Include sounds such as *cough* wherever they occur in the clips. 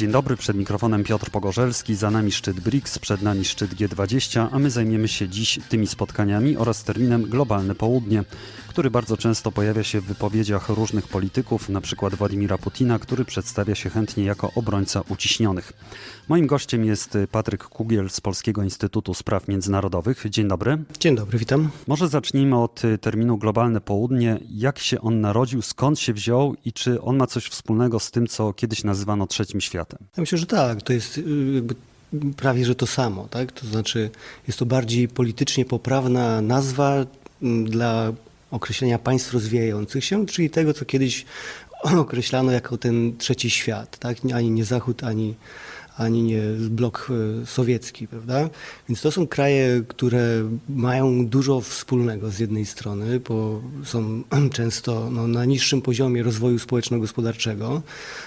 Dzień dobry, przed mikrofonem Piotr Pogorzelski, za nami szczyt BRICS, przed nami szczyt G20, a my zajmiemy się dziś tymi spotkaniami oraz terminem Globalne Południe, który bardzo często pojawia się w wypowiedziach różnych polityków, np. Władimira Putina, który przedstawia się chętnie jako obrońca uciśnionych. Moim gościem jest Patryk Kugiel z Polskiego Instytutu Spraw Międzynarodowych. Dzień dobry. Dzień dobry, witam. Może zacznijmy od y, terminu Globalne Południe. Jak się on narodził, skąd się wziął i czy on ma coś wspólnego z tym, co kiedyś nazywano trzecim światem? Ja myślę, że tak, to jest y, jakby prawie że to samo, tak? To znaczy jest to bardziej politycznie poprawna nazwa mm, dla określenia państw rozwijających się, czyli tego, co kiedyś *laughs* określano jako ten trzeci świat, tak? Ani nie Zachód, ani, ani nie blok y, sowiecki, prawda? Więc to są kraje, które mają dużo wspólnego z jednej strony, bo są *clears throat* często no, na niższym poziomie rozwoju społeczno-gospodarczego,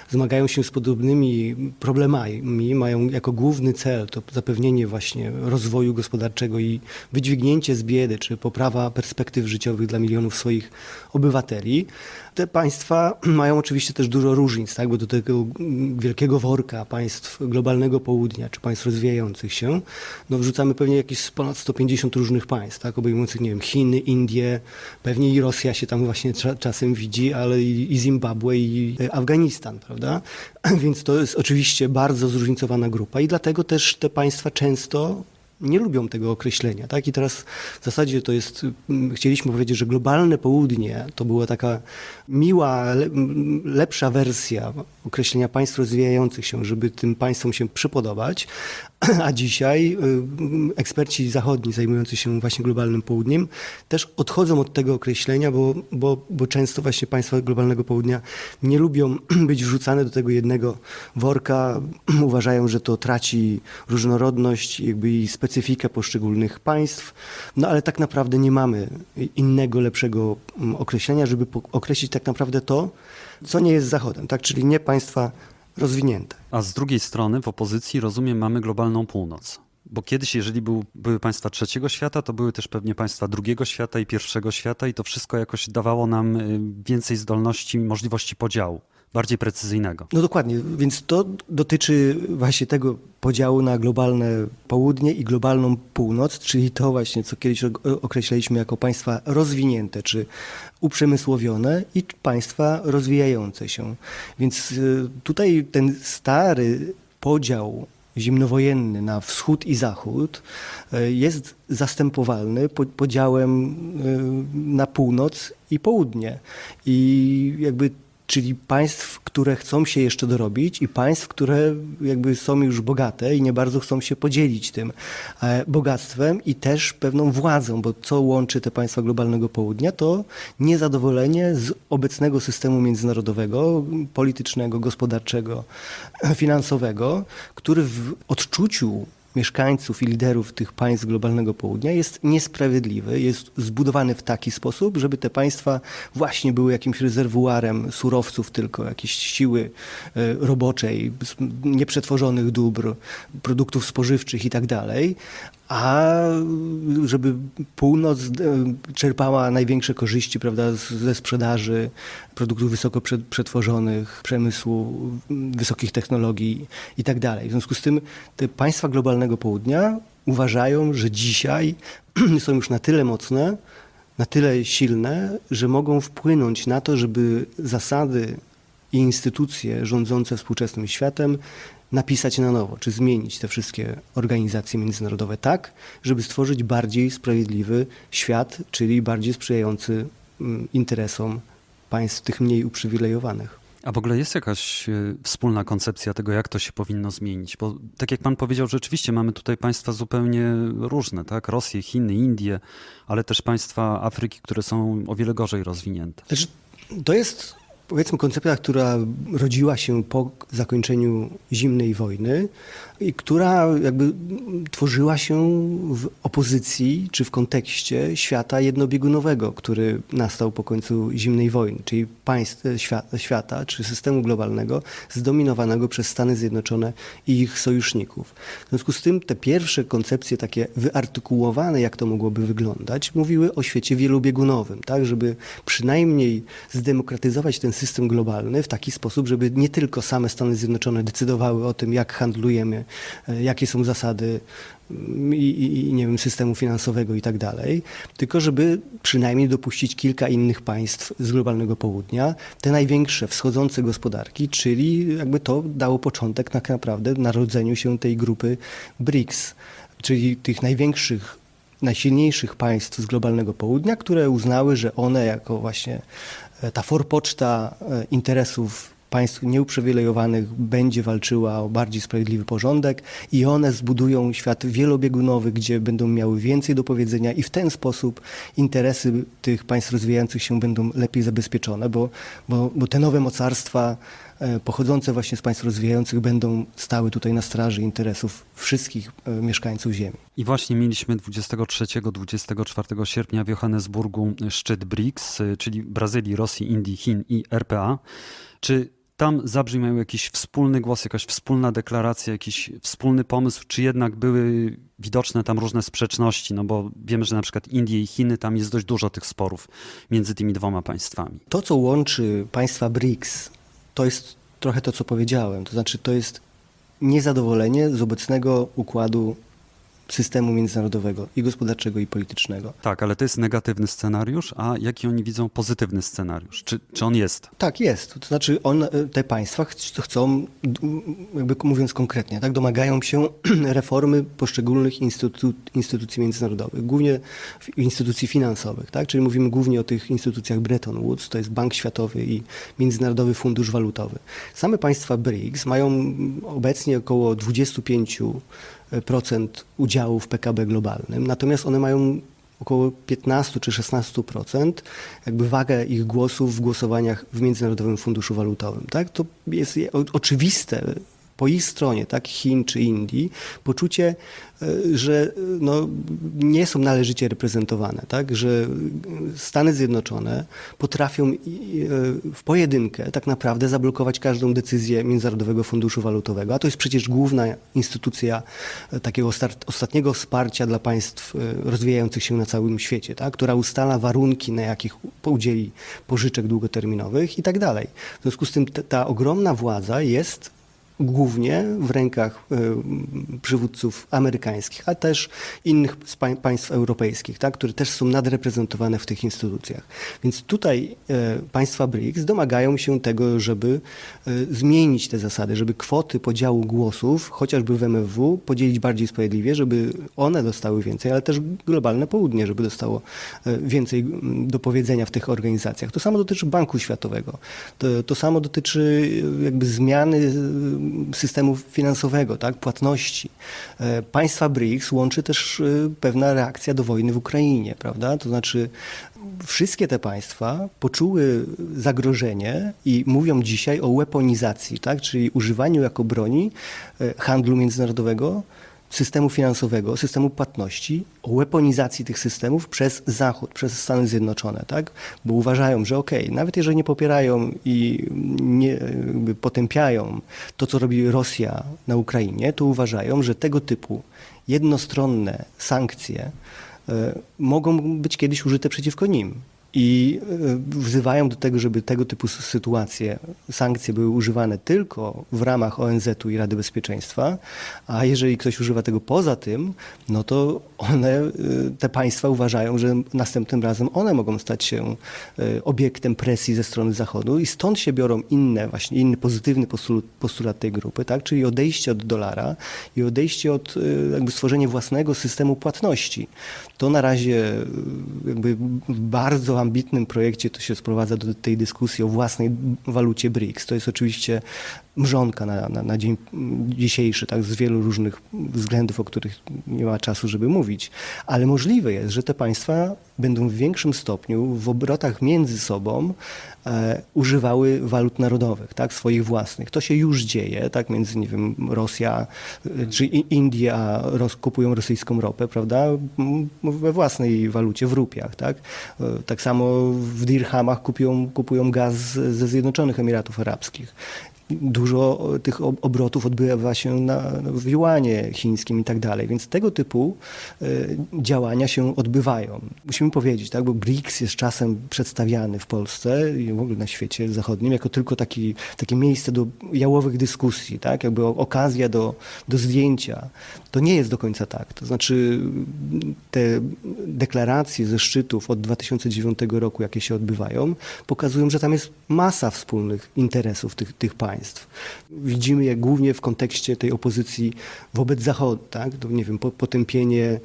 zmagają się z podobnymi problemami, mają jako główny cel to zapewnienie właśnie rozwoju gospodarczego i wydźwignięcie z biedy, czy poprawa perspektyw życiowych dla milionów swoich obywateli. Te państwa *clears throat* mają oczywiście też dużo różnic, tak? bo do tego wielkiego worka państw globalnego południa, czy państw rozwijających się, no wrzucamy pewnie jakieś ponad 150 różnych państw, tak? obejmujących, nie wiem, Chiny, Indie, pewnie i Rosja się tam właśnie cza- czasem widzi, ale i, i Zimbabwe, i e, Afganistan, prawda? *clears throat* Więc to jest oczywiście bardzo zróżnicowana grupa i dlatego też te państwa często nie lubią tego określenia. Tak? I teraz w zasadzie to jest, mm, chcieliśmy powiedzieć, że globalne południe to była taka miła, lepsza wersja określenia państw rozwijających się, żeby tym państwom się przypodobać. *clears throat* A dzisiaj y, eksperci zachodni zajmujący się właśnie globalnym południem też odchodzą od tego określenia, bo, bo, bo często właśnie państwa globalnego południa nie lubią *clears throat* być wrzucane do tego jednego worka. *clears throat* Uważają, że to traci różnorodność jakby i specyfikę poszczególnych państw. No ale tak naprawdę nie mamy innego, lepszego mm, określenia, żeby określić tak naprawdę to, co nie jest Zachodem, tak? czyli nie państwa rozwinięte. A z drugiej strony w opozycji, rozumiem, mamy globalną północ. Bo kiedyś, jeżeli był, były państwa trzeciego świata, to były też pewnie państwa drugiego świata i pierwszego świata, i to wszystko jakoś dawało nam y, więcej zdolności, możliwości podziału, bardziej precyzyjnego. No dokładnie, więc to dotyczy właśnie tego podziału na globalne południe i globalną północ, czyli to właśnie, co kiedyś ok- określaliśmy jako państwa rozwinięte czy uprzemysłowione i państwa rozwijające się. Więc y, tutaj ten stary podział zimnowojenny na wschód i zachód y, jest zastępowalny po- podziałem y, na północ i południe. I jakby Czyli państw, które chcą się jeszcze dorobić i państw, które jakby są już bogate i nie bardzo chcą się podzielić tym e, bogactwem i też pewną władzą, bo co łączy te państwa globalnego południa, to niezadowolenie z obecnego systemu międzynarodowego, politycznego, gospodarczego, *clears throat* finansowego, który w odczuciu mieszkańców i liderów tych państw globalnego południa jest niesprawiedliwy, jest zbudowany w taki sposób, żeby te państwa właśnie były jakimś rezerwuarem surowców tylko, jakiejś siły e, roboczej, nieprzetworzonych dóbr, produktów spożywczych i tak a żeby północ e, czerpała największe korzyści prawda, ze sprzedaży produktów wysoko prze- przetworzonych, przemysłu, wysokich technologii i tak. W związku z tym te państwa globalnego południa uważają, że dzisiaj *clears throat* są już na tyle mocne, na tyle silne, że mogą wpłynąć na to, żeby zasady i instytucje rządzące współczesnym światem napisać na nowo, czy zmienić te wszystkie organizacje międzynarodowe tak, żeby stworzyć bardziej sprawiedliwy świat, czyli bardziej sprzyjający mm, interesom państw tych mniej uprzywilejowanych. A w ogóle jest jakaś y, wspólna koncepcja tego, jak to się powinno zmienić? Bo tak jak pan powiedział, rzeczywiście mamy tutaj państwa zupełnie różne, tak? Rosję, Chiny, Indie, ale też państwa Afryki, które są o wiele gorzej rozwinięte. Znaczy, to jest powiedzmy koncepcja, która rodziła się po zakończeniu zimnej wojny i która jakby tworzyła się w opozycji czy w kontekście świata jednobiegunowego, który nastał po końcu zimnej wojny, czyli państw świata, czy systemu globalnego zdominowanego przez Stany Zjednoczone i ich sojuszników. W związku z tym te pierwsze koncepcje takie wyartykułowane, jak to mogłoby wyglądać, mówiły o świecie wielobiegunowym, tak, żeby przynajmniej zdemokratyzować ten system system globalny w taki sposób, żeby nie tylko same Stany Zjednoczone decydowały o tym, jak handlujemy, e, jakie są zasady mm, i, i, nie wiem, systemu finansowego i tak dalej, tylko żeby przynajmniej dopuścić kilka innych państw z globalnego południa, te największe wschodzące gospodarki, czyli jakby to dało początek tak naprawdę narodzeniu się tej grupy BRICS, czyli tych największych najsilniejszych państw z globalnego południa, które uznały, że one jako właśnie e, ta forpoczta e, interesów państw nieuprzywilejowanych będzie walczyła o bardziej sprawiedliwy porządek i one zbudują świat wielobiegunowy, gdzie będą miały więcej do powiedzenia i w ten sposób interesy tych państw rozwijających się będą lepiej zabezpieczone, bo, bo, bo te nowe mocarstwa pochodzące właśnie z państw rozwijających będą stały tutaj na straży interesów wszystkich e, mieszkańców Ziemi. I właśnie mieliśmy 23-24 sierpnia w Johannesburgu szczyt BRICS, y, czyli Brazylii, Rosji, Indii, Chin i RPA. Czy tam zabrzmiał jakiś wspólny głos, jakaś wspólna deklaracja, jakiś wspólny pomysł, czy jednak były widoczne tam różne sprzeczności? No bo wiemy, że na przykład Indie i Chiny, tam jest dość dużo tych sporów między tymi dwoma państwami. To, co łączy państwa BRICS, to jest trochę to, co powiedziałem. To znaczy, to jest niezadowolenie z obecnego układu systemu międzynarodowego i gospodarczego, i politycznego. Tak, ale to jest negatywny scenariusz, a jaki oni widzą pozytywny scenariusz? Czy, czy on jest? Tak, jest. To znaczy, on, te państwa ch- chcą, jakby mówiąc konkretnie, tak, domagają się *clears throat* reformy poszczególnych instytu- instytucji międzynarodowych, głównie instytucji finansowych, tak, czyli mówimy głównie o tych instytucjach Bretton Woods, to jest Bank Światowy i Międzynarodowy Fundusz Walutowy. Same państwa BRICS mają obecnie około 25 procent udziału w PKB globalnym, natomiast one mają około 15 czy 16% jakby wagę ich głosów w głosowaniach w Międzynarodowym Funduszu Walutowym. Tak? To jest oczywiste po ich stronie, tak, Chin czy Indii, poczucie, e, że e, no, nie są należycie reprezentowane, tak, że Stany Zjednoczone potrafią e, w pojedynkę tak naprawdę zablokować każdą decyzję Międzynarodowego Funduszu Walutowego, a to jest przecież główna instytucja takiego ostatniego wsparcia dla państw rozwijających się na całym świecie, tak, która ustala warunki, na jakich udzieli pożyczek długoterminowych i tak dalej. W związku z tym ta ogromna władza jest głównie w rękach e, przywódców amerykańskich, a też innych państw europejskich, tak, które też są nadreprezentowane w tych instytucjach. Więc tutaj e, państwa BRICS domagają się tego, żeby e, zmienić te zasady, żeby kwoty podziału głosów, chociażby w MFW, podzielić bardziej sprawiedliwie, żeby one dostały więcej, ale też globalne południe, żeby dostało więcej do powiedzenia w tych organizacjach. To samo dotyczy Banku Światowego. To, to samo dotyczy jakby zmiany systemu finansowego, tak, płatności. E, Państwa BRICS łączy też e, pewna reakcja do wojny w Ukrainie, prawda? To znaczy wszystkie te państwa poczuły zagrożenie i mówią dzisiaj o weaponizacji, tak, czyli używaniu jako broni e, handlu międzynarodowego, systemu finansowego, systemu płatności, o weaponizacji tych systemów przez Zachód, przez Stany Zjednoczone, tak? Bo uważają, że okej, nawet jeżeli nie popierają i nie potępiają to, co robi Rosja na Ukrainie, to uważają, że tego typu jednostronne sankcje e, mogą być kiedyś użyte przeciwko nim. I e, wzywają do tego, żeby tego typu sytuacje, sankcje były używane tylko w ramach ONZ-u i Rady Bezpieczeństwa, a jeżeli ktoś używa tego poza tym, no to one, e, te państwa uważają, że następnym razem one mogą stać się e, obiektem presji ze strony Zachodu i stąd się biorą inne, właśnie inny pozytywny postulat, tej grupy, tak? czyli odejście od dolara i odejście od jakby stworzenia własnego systemu płatności. To na razie jakby bardzo ambitnym projekcie to się sprowadza do tej dyskusji o własnej walucie BRICS. To jest oczywiście mrzonka na, na, na dzień dzisiejszy, tak, z wielu różnych względów, o których nie ma czasu, żeby mówić. Ale możliwe jest, że te państwa będą w większym stopniu w obrotach między sobą używały walut narodowych, tak, swoich własnych. To się już dzieje, tak, między, nie wiem, Rosja e, czy I- Indie, a Ros, kupują rosyjską ropę, prawda, we własnej walucie, w rupiach, tak. E, Tak samo w dirhamach kupują, kupują gaz ze Zjednoczonych Emiratów Arabskich. Dużo tych ob- obrotów odbywa się na, w juanie chińskim i tak dalej, więc tego typu e, działania się odbywają. Musimy powiedzieć, tak, bo BRICS jest czasem przedstawiany w Polsce i w ogóle na świecie zachodnim jako tylko taki, takie miejsce do jałowych dyskusji, tak, jakby okazja do, do zdjęcia. To nie jest do końca tak. To znaczy te deklaracje ze szczytów od 2009 roku, jakie się odbywają, pokazują, że tam jest masa wspólnych interesów tych, tych państw. Widzimy je głównie w kontekście tej opozycji wobec Zachodu, tak? Nie wiem, po, potępienie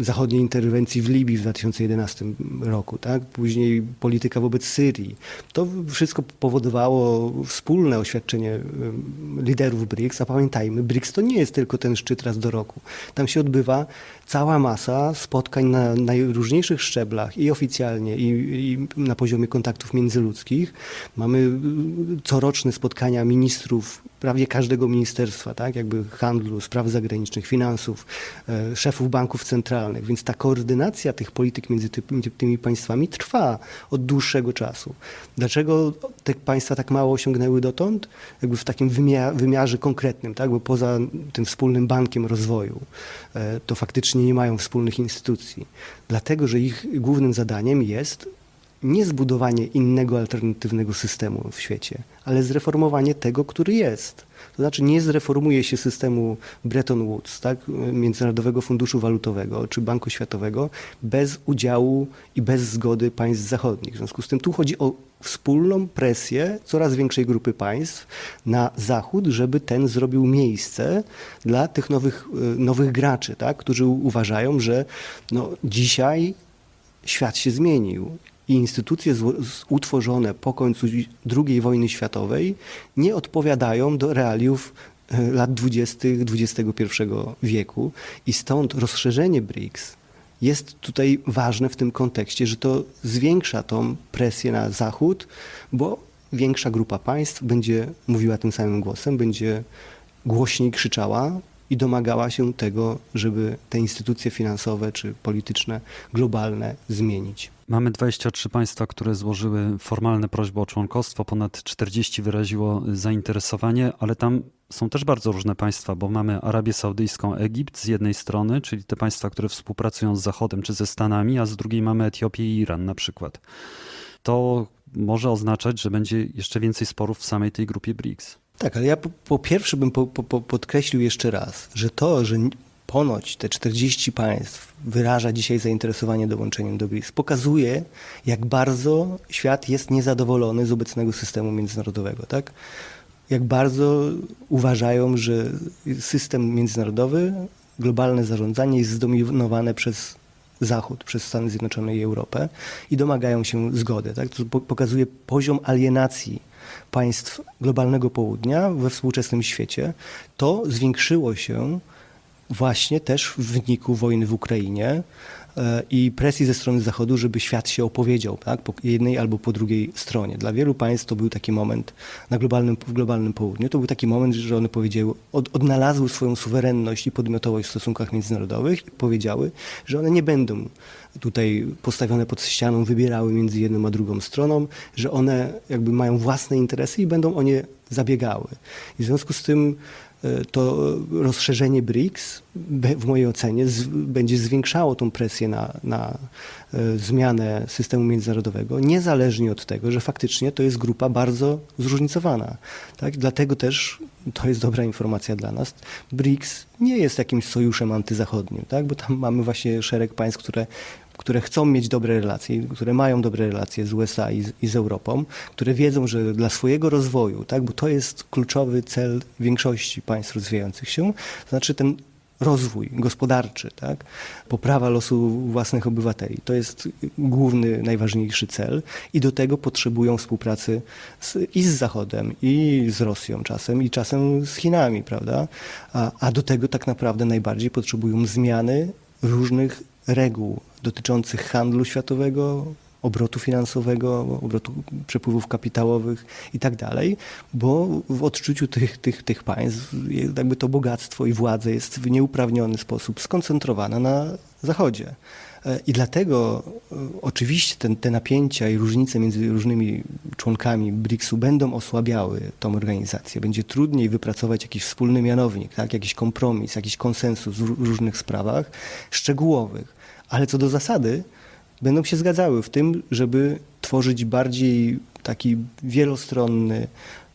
zachodniej interwencji w Libii w 2011 roku, tak? Później polityka wobec Syrii. To wszystko powodowało wspólne oświadczenie e, liderów BRICS, a pamiętajmy, BRICS to nie jest tylko ten szczyt raz do roku. Tam się odbywa cała masa spotkań na najróżniejszych szczeblach i oficjalnie, i, i na poziomie kontaktów międzyludzkich. Mamy y, coroczne spotkania ministrów prawie każdego ministerstwa, tak, jakby handlu, spraw zagranicznych, finansów, e, szefów banków centralnych, więc ta koordynacja tych polityk między ty, między tymi państwami trwa od dłuższego czasu. Dlaczego te państwa tak mało osiągnęły dotąd? Jakby w takim wymia- wymiarze konkretnym, tak, bo poza tym wspólnym bankiem rozwoju, e, to faktycznie nie mają wspólnych instytucji. Dlatego, że ich głównym zadaniem jest nie zbudowanie innego alternatywnego systemu w świecie, ale zreformowanie tego, który jest. To znaczy nie zreformuje się systemu Bretton Woods, tak, Międzynarodowego Funduszu Walutowego czy Banku Światowego bez udziału i bez zgody państw zachodnich. W związku z tym tu chodzi o wspólną presję coraz większej grupy państw na Zachód, żeby ten zrobił miejsce dla tych nowych, y, nowych graczy, tak, którzy uważają, że no, dzisiaj świat się zmienił i instytucje utworzone po końcu II wojny światowej nie odpowiadają do realiów e, lat 20. XXI wieku i stąd rozszerzenie BRICS jest tutaj ważne w tym kontekście, że to zwiększa tą presję na Zachód, bo większa grupa państw będzie mówiła tym samym głosem, będzie głośniej krzyczała i domagała się tego, żeby te instytucje finansowe czy polityczne, globalne zmienić. Mamy 23 państwa, które złożyły formalne prośby o członkostwo, ponad 40 wyraziło zainteresowanie, ale tam są też bardzo różne państwa, bo mamy Arabię Saudyjską, Egipt z jednej strony, czyli te państwa, które współpracują z Zachodem czy ze Stanami, a z drugiej mamy Etiopię i Iran na przykład. To może oznaczać, że będzie jeszcze więcej sporów w samej tej grupie BRICS. Tak, ale ja po, po pierwsze bym po, po, po podkreślił jeszcze raz, że to, że ponoć te 40 państw wyraża dzisiaj zainteresowanie dołączeniem do BRICS, pokazuje, jak bardzo świat jest niezadowolony z obecnego systemu międzynarodowego, tak? Jak bardzo uważają, że system międzynarodowy, globalne zarządzanie jest zdominowane przez Zachód, przez Stany Zjednoczone i Europę i domagają się zgody. Tak? To po- pokazuje poziom alienacji państw globalnego południa we współczesnym świecie. To zwiększyło się właśnie też w wyniku wojny w Ukrainie i presji ze strony Zachodu, żeby świat się opowiedział tak, po jednej albo po drugiej stronie. Dla wielu państw to był taki moment na globalnym, w globalnym południu, to był taki moment, że one powiedziały, od, odnalazły swoją suwerenność i podmiotowość w stosunkach międzynarodowych i powiedziały, że one nie będą tutaj postawione pod ścianą, wybierały między jedną a drugą stroną, że one jakby mają własne interesy i będą o nie zabiegały. I w związku z tym e, to rozszerzenie BRICS w mojej ocenie z, będzie zwiększało tą presję na, na e, zmianę systemu międzynarodowego, niezależnie od tego, że faktycznie to jest grupa bardzo zróżnicowana. Tak? Dlatego też to jest dobra informacja dla nas. BRICS nie jest jakimś sojuszem antyzachodnim, tak? bo tam mamy właśnie szereg państw, które które chcą mieć dobre relacje, które mają dobre relacje z USA i z, i z Europą, które wiedzą, że dla swojego rozwoju, tak, bo to jest kluczowy cel większości państw rozwijających się, to znaczy ten rozwój gospodarczy, tak, poprawa losu własnych obywateli. To jest główny, najważniejszy cel i do tego potrzebują współpracy z, i z Zachodem, i z Rosją czasem, i czasem z Chinami, prawda? A, a do tego tak naprawdę najbardziej potrzebują zmiany różnych reguł dotyczących handlu światowego, obrotu finansowego, obrotu przepływów kapitałowych i tak dalej, bo w odczuciu tych, tych, tych państw jakby to bogactwo i władza jest w nieuprawniony sposób skoncentrowana na Zachodzie. E, I dlatego e, oczywiście ten, te napięcia i różnice między różnymi członkami BRICS-u będą osłabiały tą organizację. Będzie trudniej wypracować jakiś wspólny mianownik, tak? jakiś kompromis, jakiś konsensus w ró- różnych sprawach szczegółowych. Ale co do zasady, będą się zgadzały w tym, żeby tworzyć bardziej taki wielostronny,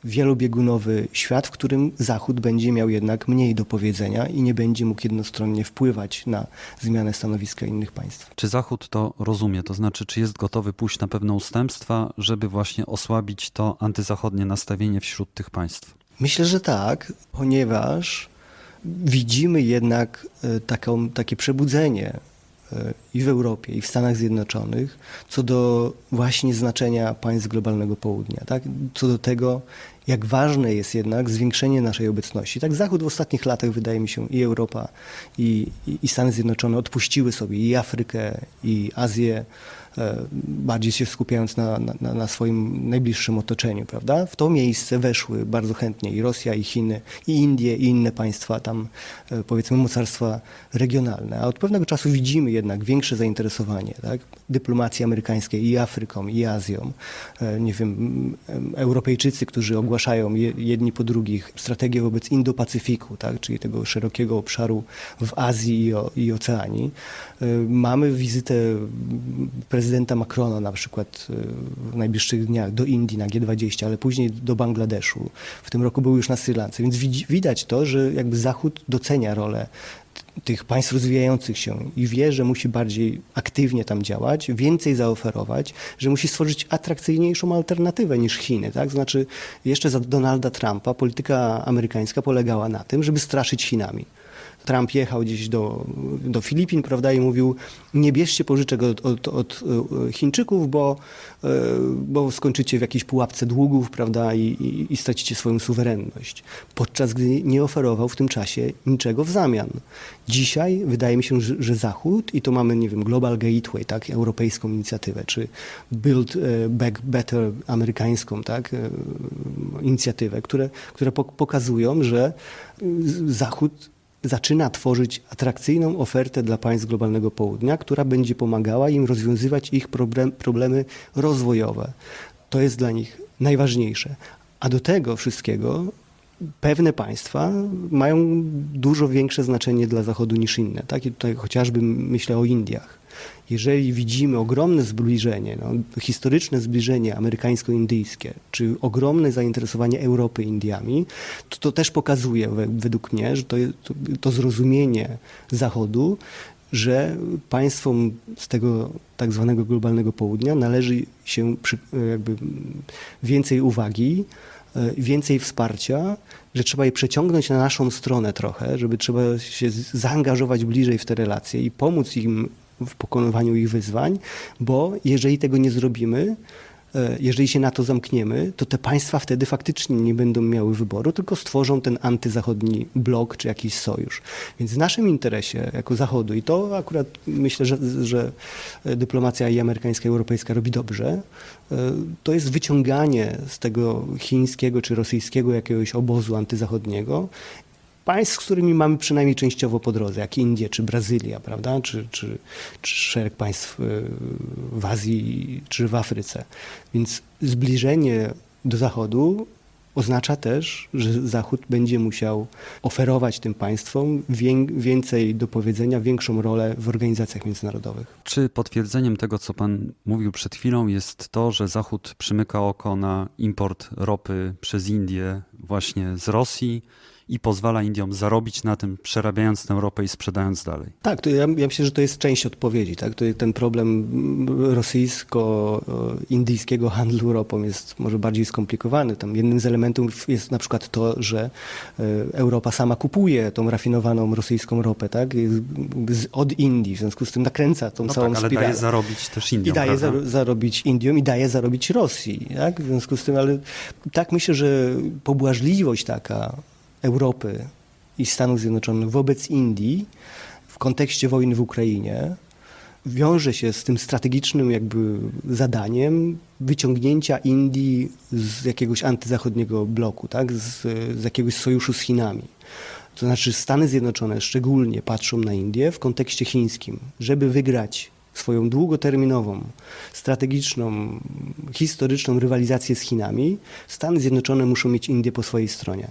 wielobiegunowy świat, w którym Zachód będzie miał jednak mniej do powiedzenia i nie będzie mógł jednostronnie wpływać na zmianę stanowiska innych państw. Czy Zachód to rozumie? To znaczy, czy jest gotowy pójść na pewne ustępstwa, żeby właśnie osłabić to antyzachodnie nastawienie wśród tych państw? Myślę, że tak, ponieważ widzimy jednak e, taką, takie przebudzenie i w Europie, i w Stanach Zjednoczonych co do właśnie znaczenia państw globalnego południa, tak? co do tego, jak ważne jest jednak zwiększenie naszej obecności. Tak Zachód w ostatnich latach, wydaje mi się, i Europa, i, i, i Stany Zjednoczone odpuściły sobie i Afrykę, i Azję, e, bardziej się skupiając na, na, na swoim najbliższym otoczeniu, prawda? W to miejsce weszły bardzo chętnie i Rosja, i Chiny, i Indie, i inne państwa tam, e, powiedzmy, mocarstwa regionalne. A od pewnego czasu widzimy jednak większe zainteresowanie, tak? Dyplomacji amerykańskiej i Afryką, i Azją. E, Nie wiem, Europejczycy, którzy ogłaszają je- jedni po drugich strategię wobec Indo-Pacyfiku, tak? czyli tego szerokiego obszaru w Azji i, o, i Oceanii. E, Mamy wizytę prezydenta Macrona na przykład e, w najbliższych dniach do Indii na G20, ale później do Bangladeszu. W tym roku był już na Sri Lance, więc widać to, że jakby Zachód docenia rolę tych państw rozwijających się i wie, że musi bardziej aktywnie tam działać, więcej zaoferować, że musi stworzyć atrakcyjniejszą alternatywę niż Chiny. Tak? Znaczy, jeszcze za Donalda Trumpa polityka amerykańska polegała na tym, żeby straszyć Chinami. Trump jechał gdzieś do, do Filipin, prawda, i mówił, nie bierzcie pożyczek od, od, od e, Chińczyków, bo, e, bo skończycie w jakiejś pułapce długów, prawda, i, i, i stracicie swoją suwerenność. Podczas gdy nie oferował w tym czasie niczego w zamian. Dzisiaj wydaje mi się, że, że Zachód, i to mamy, nie wiem, Global Gateway, tak, europejską inicjatywę, czy Build e, Back Better amerykańską, tak, inicjatywę, które, które pok- pokazują, że Zachód zaczyna tworzyć atrakcyjną ofertę dla państw globalnego południa, która będzie pomagała im rozwiązywać ich problem, problemy rozwojowe. To jest dla nich najważniejsze. A do tego wszystkiego pewne państwa mają dużo większe znaczenie dla Zachodu niż inne. Tak? I tutaj chociażby myślę o Indiach. Jeżeli widzimy ogromne zbliżenie, no, historyczne zbliżenie amerykańsko-indyjskie, czy ogromne zainteresowanie Europy Indiami, to to też pokazuje we, według mnie, że to, to, to zrozumienie Zachodu, że państwom z tego tak zwanego globalnego południa należy się przy, jakby więcej uwagi, więcej wsparcia, że trzeba je przeciągnąć na naszą stronę trochę, żeby trzeba się zaangażować bliżej w te relacje i pomóc im w pokonywaniu ich wyzwań, bo jeżeli tego nie zrobimy, e, jeżeli się na to zamkniemy, to te państwa wtedy faktycznie nie będą miały wyboru, tylko stworzą ten antyzachodni blok czy jakiś sojusz. Więc w naszym interesie jako Zachodu, i to akurat myślę, że, że dyplomacja i amerykańska, i europejska robi dobrze, e, to jest wyciąganie z tego chińskiego czy rosyjskiego jakiegoś obozu antyzachodniego państw, z którymi mamy przynajmniej częściowo po drodze, jak Indie czy Brazylia, prawda? Czy, czy, czy szereg państw y, w Azji czy w Afryce. Więc zbliżenie do Zachodu oznacza też, że Zachód będzie musiał oferować tym państwom wię- więcej do powiedzenia, większą rolę w organizacjach międzynarodowych. Czy potwierdzeniem tego, co pan mówił przed chwilą, jest to, że Zachód przymyka oko na import ropy przez Indię właśnie z Rosji i pozwala Indiom zarobić na tym, przerabiając tę ropę i sprzedając dalej? Tak, to ja, ja myślę, że to jest część odpowiedzi. Tak? To ten problem mm, rosyjsko-indyjskiego handlu ropą jest może bardziej skomplikowany. Tam jednym z elementów jest na przykład to, że e, Europa sama kupuje tą rafinowaną rosyjską ropę tak? Od Indii, w związku z tym nakręca tą No całą tak, ale spiralę. daje zarobić też Indiom, I daje zarobić Indiom i daje zarobić Rosji. Tak? W związku z tym, ale tak myślę, że pobłażliwość taka Europy i Stanów Zjednoczonych wobec Indii w kontekście wojny w Ukrainie wiąże się z tym strategicznym jakby zadaniem wyciągnięcia Indii z jakiegoś antyzachodniego bloku, tak? z, z jakiegoś sojuszu z Chinami. To znaczy Stany Zjednoczone szczególnie patrzą na Indię w kontekście chińskim, żeby wygrać swoją długoterminową, strategiczną, historyczną rywalizację z Chinami, Stany Zjednoczone muszą mieć Indię po swojej stronie.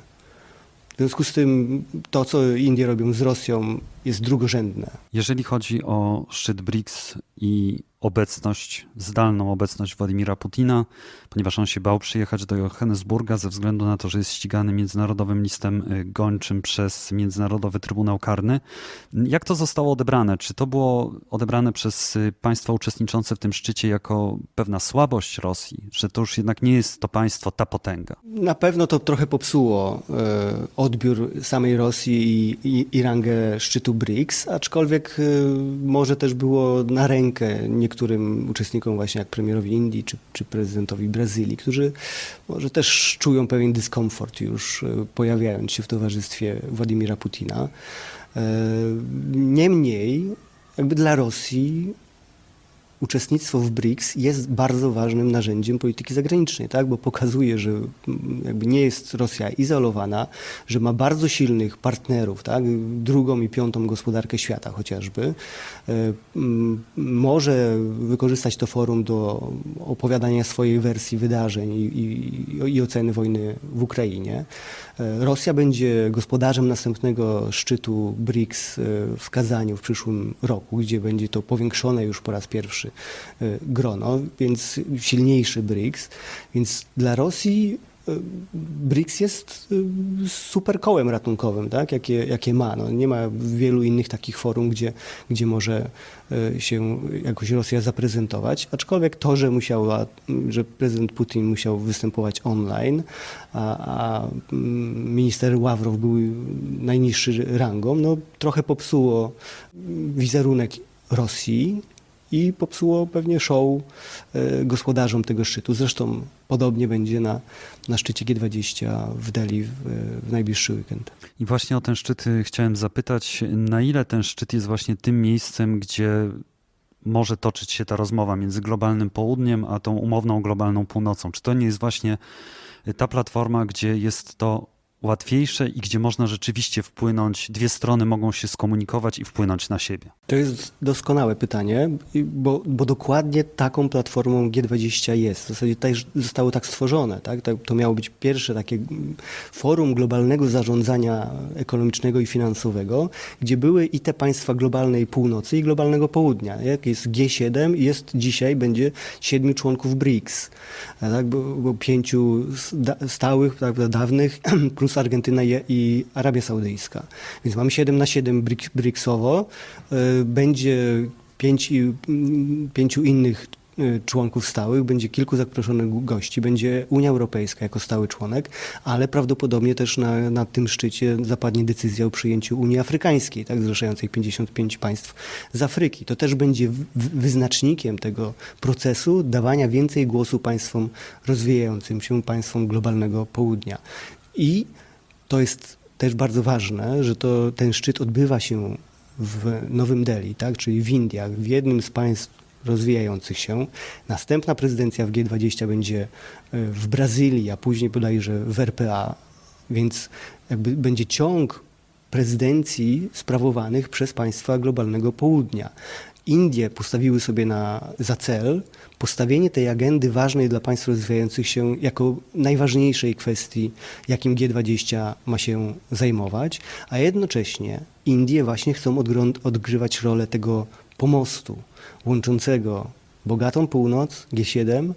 W związku z tym to, co Indie robią z Rosją, jest drugorzędne. Jeżeli chodzi o szczyt BRICS i obecność, zdalną obecność Władimira Putina, ponieważ on się bał przyjechać do Johannesburga ze względu na to, że jest ścigany międzynarodowym listem y, gończym przez Międzynarodowy Trybunał Karny. Jak to zostało odebrane? Czy to było odebrane przez y, państwa uczestniczące w tym szczycie jako pewna słabość Rosji, że to już jednak nie jest to państwo, ta potęga? Na pewno to trochę popsuło e, odbiór samej Rosji i, i, i rangę szczytu BRICS, aczkolwiek może też było na rękę niektórym uczestnikom, właśnie jak premierowi Indii czy, czy prezydentowi Brazylii, którzy może też czują pewien dyskomfort już e, pojawiając się w towarzystwie Władimira Putina. E, Niemniej, jakby dla Rosji uczestnictwo w BRICS jest bardzo ważnym narzędziem polityki zagranicznej, tak? bo pokazuje, że mm, jakby nie jest Rosja izolowana, że ma bardzo silnych partnerów, tak? drugą i piątą gospodarkę świata chociażby. E, Może wykorzystać to forum do opowiadania swojej wersji wydarzeń i, i, i oceny wojny w Ukrainie. E, Rosja będzie gospodarzem następnego szczytu BRICS e, w Kazaniu w przyszłym roku, gdzie będzie to powiększone już po raz pierwszy e, grono, więc silniejszy BRICS. Więc dla Rosji e, BRICS jest e, super kołem ratunkowym, tak? jakie, jakie ma. No, nie ma wielu innych takich forum, gdzie, gdzie może się jakoś Rosja zaprezentować. Aczkolwiek to, że musiała, że prezydent Putin musiał występować online, a, a mm, minister Ławrow był najniższy rangą, no, trochę popsuło wizerunek Rosji i popsuło pewnie show e, gospodarzom tego szczytu. Zresztą podobnie będzie na, na szczycie G20 w Delhi w, w najbliższy weekend. I właśnie o ten szczyt y, chciałem zapytać, na ile ten szczyt jest właśnie tym miejscem, gdzie może toczyć się ta rozmowa między globalnym południem a tą umowną globalną północą? Czy to nie jest właśnie ta platforma, gdzie jest to łatwiejsze i gdzie można rzeczywiście wpłynąć, dwie strony mogą się skomunikować i wpłynąć na siebie? To jest doskonałe pytanie, bo, bo dokładnie taką platformą G20 jest. W zasadzie też zostało tak stworzone. Tak? To, miało być pierwsze takie mm, forum globalnego zarządzania ekonomicznego i finansowego, gdzie były i te państwa globalnej północy i globalnego południa. Jak jest G7 i jest dzisiaj, będzie siedmiu członków BRICS, tak? bo, bo pięciu sta- stałych, prawda, dawnych, *clears throat* plus Argentyna i- Arabia Saudyjska. Więc mamy 7 na 7 BRIC- BRICS-owo. Y, Będzie mm, pięciu innych y, członków stałych, będzie kilku zaproszonych gości, będzie Unia Europejska jako stały członek, ale prawdopodobnie też na, na tym szczycie zapadnie decyzja o przyjęciu Unii Afrykańskiej, tak, zrzeszającej 55 państw z Afryki. To też będzie wyznacznikiem tego procesu dawania więcej głosu państwom rozwijającym się, państwom globalnego południa. I to jest też bardzo ważne, że to, ten szczyt odbywa się w Nowym Delhi, tak? czyli w Indiach, w jednym z państw rozwijających się. Następna prezydencja w G20 będzie e, w Brazylii, a później bodajże w RPA, więc jakby będzie ciąg prezydencji sprawowanych przez państwa globalnego południa. Indie postawiły sobie na, za cel postawienie tej agendy ważnej dla państw rozwijających się jako najważniejszej kwestii, jakim G20 ma się zajmować, a jednocześnie Indie właśnie chcą odgrywać rolę tego pomostu łączącego bogatą północ, G7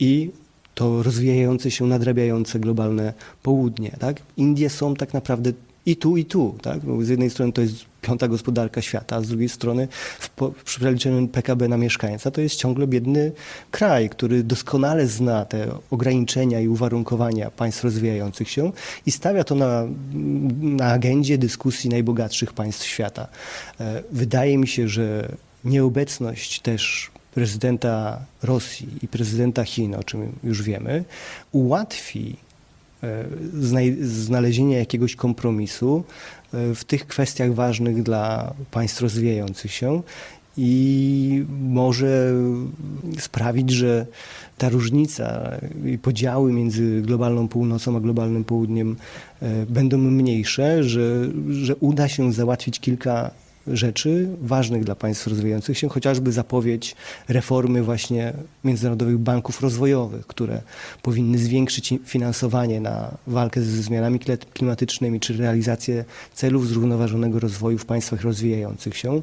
i to rozwijające się, nadrabiające globalne południe. Tak? Indie są tak naprawdę i tu, i tu. Tak? Z jednej strony to jest piąta gospodarka świata, a z drugiej strony w, po, w przeliczeniu PKB na mieszkańca to jest ciągle biedny kraj, który doskonale zna te ograniczenia i uwarunkowania państw rozwijających się i stawia to na, na agendzie dyskusji najbogatszych państw świata. E, Wydaje mi się, że nieobecność też prezydenta Rosji i prezydenta Chin, o czym już wiemy, ułatwi znalezienie jakiegoś kompromisu e, w tych kwestiach ważnych dla państw rozwijających się i może sprawić, że ta różnica i podziały między globalną północą a globalnym południem e, będą mniejsze, że, że uda się załatwić kilka rzeczy ważnych dla państw rozwijających się, chociażby zapowiedź reformy właśnie międzynarodowych banków rozwojowych, które powinny zwiększyć finansowanie na walkę ze zmianami klimatycznymi czy realizację celów zrównoważonego rozwoju w państwach rozwijających się.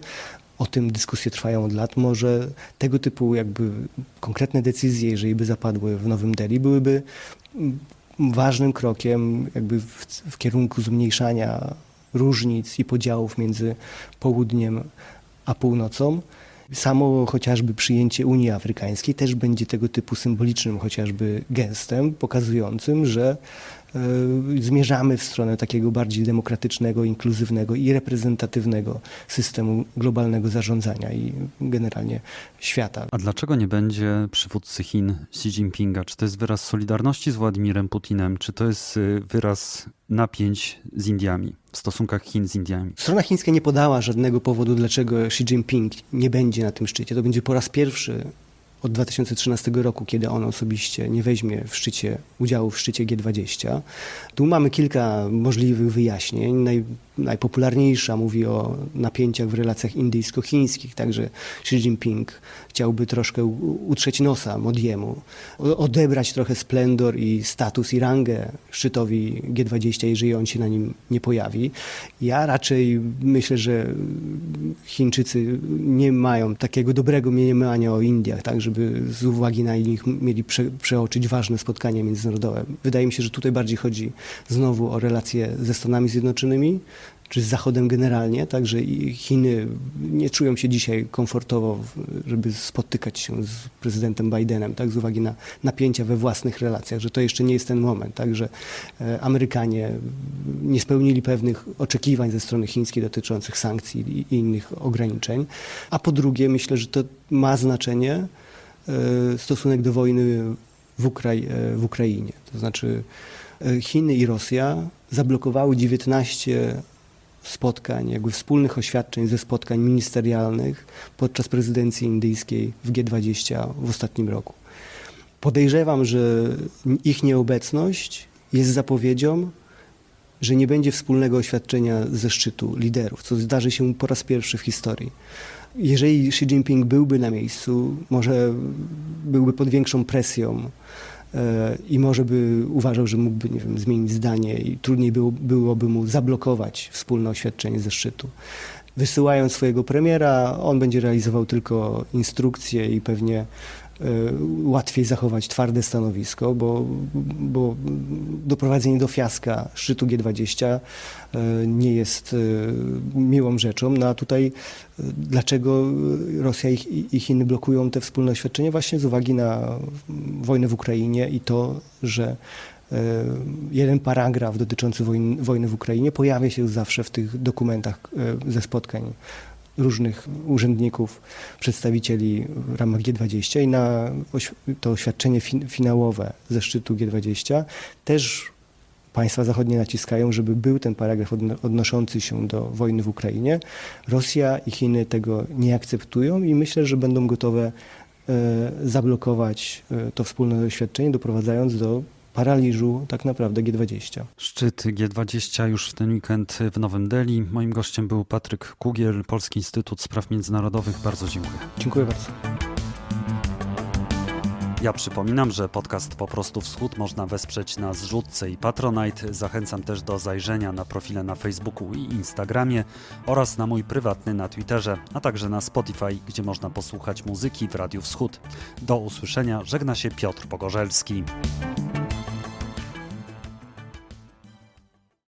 O tym dyskusje trwają od lat. Może tego typu jakby konkretne decyzje, jeżeli by zapadły w Nowym Delhi, byłyby mm, ważnym krokiem jakby w, w kierunku zmniejszania różnic i podziałów między południem a północą. Samo chociażby przyjęcie Unii Afrykańskiej też będzie tego typu symbolicznym chociażby gestem pokazującym, że zmierzamy w stronę takiego bardziej demokratycznego, inkluzywnego i reprezentatywnego systemu globalnego zarządzania i generalnie świata. A dlaczego nie będzie przywódcy Chin Xi Jinpinga? Czy to jest wyraz solidarności z Władimirem Putinem? Czy to jest y, wyraz napięć z Indiami, w stosunkach Chin z Indiami? Strona chińska nie podała żadnego powodu, dlaczego Xi Jinping nie będzie na tym szczycie. To będzie po raz pierwszy od 2013 roku, kiedy on osobiście nie weźmie w szczycie, udziału w szczycie G20. Tu mamy kilka możliwych wyjaśnień. Naj, najpopularniejsza mówi o napięciach w relacjach indyjsko-chińskich, także Xi Jinping chciałby troszkę utrzeć nosa Modiemu, odebrać trochę splendor i status i rangę szczytowi G20, jeżeli on się na nim nie pojawi. Ja raczej myślę, że Chińczycy nie mają takiego dobrego mniemania o Indiach, tak, żeby z uwagi na nich mieli prze, przeoczyć ważne spotkanie międzynarodowe. Wydaje mi się, że tutaj bardziej chodzi znowu o relacje ze Stanami Zjednoczonymi, czy z Zachodem generalnie, także Chiny nie czują się dzisiaj komfortowo, żeby spotykać się z prezydentem Bidenem, tak, z uwagi na napięcia we własnych relacjach, że to jeszcze nie jest ten moment, tak, że e, Amerykanie nie spełnili pewnych oczekiwań ze strony chińskiej dotyczących sankcji i- innych ograniczeń, a po drugie myślę, że to ma znaczenie e, stosunek do wojny w, Ukrai- e, w Ukrainie, to znaczy Chiny i Rosja zablokowały 19 spotkań, jakby wspólnych oświadczeń ze spotkań ministerialnych podczas prezydencji indyjskiej w G20 w ostatnim roku. Podejrzewam, że ich nieobecność jest zapowiedzią, że nie będzie wspólnego oświadczenia ze szczytu liderów, co zdarzy się po raz pierwszy w historii. Jeżeli Xi Jinping byłby na miejscu, może byłby pod większą presją i może by uważał, że mógłby nie wiem, zmienić zdanie i trudniej było, byłoby mu zablokować wspólne oświadczenie ze szczytu. Wysyłając swojego premiera, on będzie realizował tylko instrukcje i pewnie e, łatwiej zachować twarde stanowisko, bo, bo doprowadzenie do fiaska szczytu G20 e, nie jest e, miłą rzeczą. No a tutaj e, dlaczego Rosja i, Chiny blokują te wspólne oświadczenia? Właśnie z uwagi na wojnę w Ukrainie i to, że e, jeden paragraf dotyczący wojny, w Ukrainie pojawia się zawsze w tych dokumentach e, ze spotkań różnych urzędników, przedstawicieli w ramach G20 i na to oświadczenie fin- finałowe ze szczytu G20 też państwa zachodnie naciskają, żeby był ten paragraf odno- odnoszący się do wojny w Ukrainie. Rosja i Chiny tego nie akceptują i myślę, że będą gotowe e, zablokować e, to wspólne oświadczenie, doprowadzając do paraliżu tak naprawdę G20. Szczyt G20 już w ten weekend w Nowym Delhi. Moim gościem był Patryk Kugiel, Polski Instytut Spraw Międzynarodowych. Bardzo dziękuję. Dziękuję bardzo. Ja przypominam, że podcast Po prostu Wschód można wesprzeć na zrzutce i Patronite. Zachęcam też do zajrzenia na profile na Facebooku i Instagramie oraz na mój prywatny na Twitterze, a także na Spotify, gdzie można posłuchać muzyki w Radiu Wschód. Do usłyszenia, żegna się Piotr Pogorzelski.